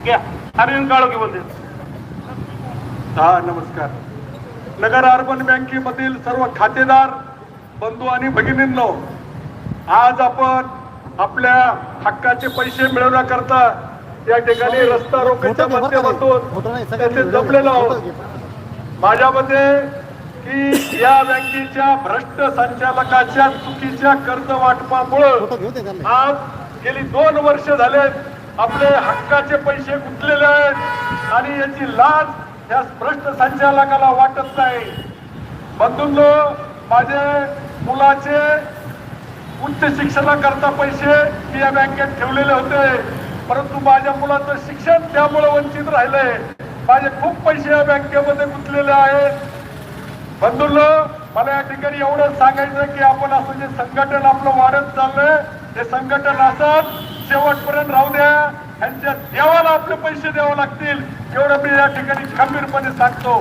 अरविंद काळोखी बोलते हा नमस्कार नगर अर्बन बँकेमधील सर्व खातेदार बंधू आणि भगिनींनो आज आपण आपल्या हक्काचे पैसे मिळवण्याकरता या ठिकाणी रस्ता रोकोच्या फोटो घे बरं का रे. फोटो माध्यमातून त्याचे. फोटो आहोत. माझ्या मते की या बँकेच्या भ्रष्ट संचालकाच्या चुकीच्या कर्ज वाटपामुळं आज गेली दोन वर्ष झालेत आपले हक्काचे पैसे गुंतलेले आहेत आणि याची लाच या भ्रष्ट संचालकाला वाटत नाही. बंधूंनो माझे मुलाचे उच्च शिक्षणाकरता पैसे मी या बँकेत ठेवलेले होते. परंतु माझ्या मुलाचं शिक्षण त्यामुळे वंचित राहिले. माझे खूप पैसे या बँकेमध्ये गुंतलेले आहेत. बंधूंनो मला या ठिकाणी एवढंच सांगायचं की आपण असं जे संघटन आपलं वाढत चाललंय हे संघटन असं शेवटपर्यंत राहू द्या. त्यांच्या देवाला आपले पैसे द्यावे लागतील. एवढं मी या ठिकाणी खंबीरपणे सांगतो.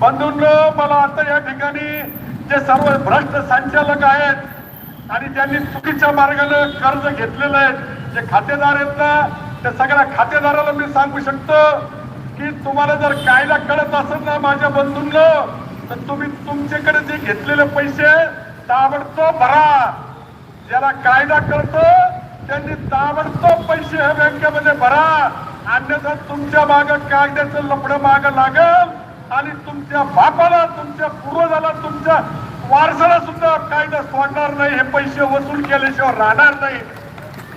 बंधूंनो मला आता या ठिकाणी जे सर्व भ्रष्ट संचालक आहेत आणि ज्यांनी चुकीच्या मार्गाने कर्ज घेतलेलं आहे जे खातेदार आहेत ना त्या सगळ्या खातेदाराला मी सांगू शकतो की तुम्हाला जर कायदा कळत असेल ना माझ्या बंधूंना तर तुम्ही तुमच्याकडे जे घेतलेले पैसे ताबडतोब भरा. ज्याला कायदा कळतो त्यांनी ताबडतोब पैसे ह्या बँकेमध्ये भरा. अन्यथा तुमच्या माग कायद्याचं लपडं माग लागल आणि तुमच्या बापाला तुमच्या पूर्वजाला तुमच्या वारसाला सुद्धा कायदा सोडणार नाही. हे पैसे वसूल केल्याशिवाय राहणार नाही.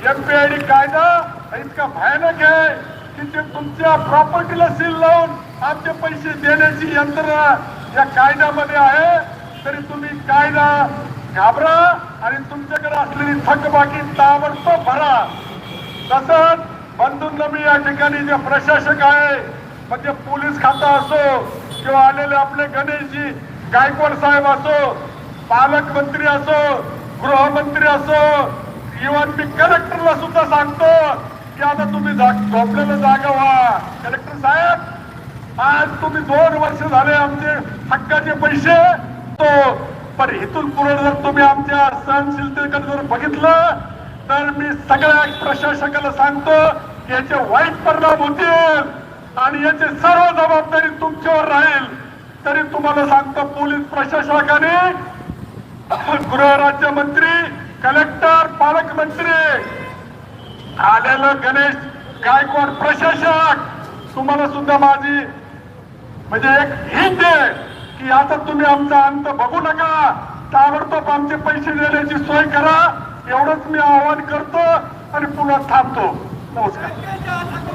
एमपीआयडी कायदा इतका भयानक आहे की ते तुमच्या प्रॉपर्टीला सील लावून आमचे पैसे देण्याची यंत्रणा या कायद्यामध्ये आहे. तरी तुम्ही कायदा घाबरा आणि तुमच्याकडे असलेली थकबाकी ताबडतोब भरा. तसंच बंधूंना मी या ठिकाणी जे प्रशासक आहे म्हणजे पोलीस खाता असो किंवा आलेले आपले गणेशजी गायकवाड साहेब असो पालकमंत्री असो गृहमंत्री असो इव्हन मी कलेक्टरला सुद्धा सांगतो की आता तुम्ही झोपलेलं जागा व्हा. कलेक्टर साहेब आज तुम्ही दोन वर्ष झाले आमचे हक्काचे पैसे तो पण इथून पुढे जर तुम्ही आमच्या सहनशीलतेकडे जर बघितलं तर मी सगळ्या प्रशासकाला सांगतो की याचे वाईट परिणाम होतील आणि याची सर्व जबाबदारी तुमच्यावर राहील. तरी तुम्हाला सांगतो पोलीस प्रशासकाने गृहराज्यमंत्री कलेक्टर पालकमंत्री आलेलं गणेश गायकवाड प्रशासक तुम्हाला सुद्धा माझी म्हणजे एक हिंद आहे. की आता तुम्ही आमचा अंत बघू नका. ताबडतोब आमचे पैसे देण्याची सोय करा. एवढंच मी आवाहन करतो आणि पुन्हा थांबतो. नमस्कार.